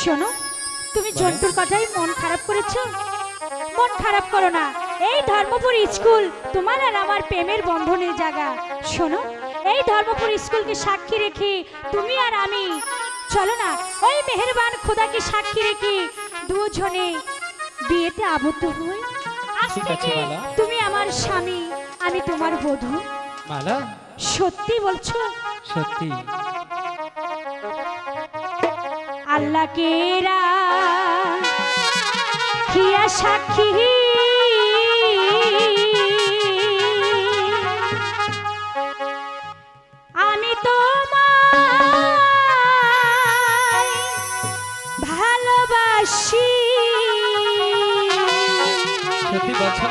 শোনো তুমি জন্টুর কথাই মন খারাপ করেছ? মন খারাপ করো না এই ধর্মপুর স্কুল তোমার আর আমার প্রেমের বন্ধনের জায়গা। শোনো এই ধর্মপুর স্কুলকে সাক্ষী রেখে তুমি আর আমি চলো না ওই মেহেরবান খোদাকে সাক্ষী রেখে দুজনে বিয়েতে আবদ্ধ হই। আজ থেকে। তুমি আমার স্বামী আমি তোমার বধূ। মালা? সত্যি বলছো? সত্যি। আল্লাহকে খিয়া সাক্ষী। আমি তোমায় ভালোবাসি। সত্যি বলছো